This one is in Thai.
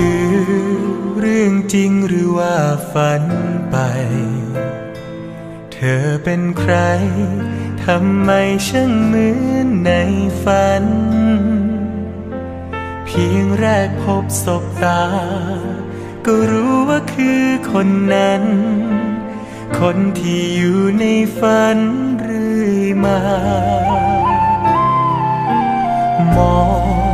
คือเรื่องจริงหรือว่าฝันไป เธอเป็นใคร ทำไมช่างเหมือนในฝัน เพียงแรกพบศบตา ก็รู้ว่าคือคนนั้น คนที่อยู่ในฝันเรื่อยมา มอง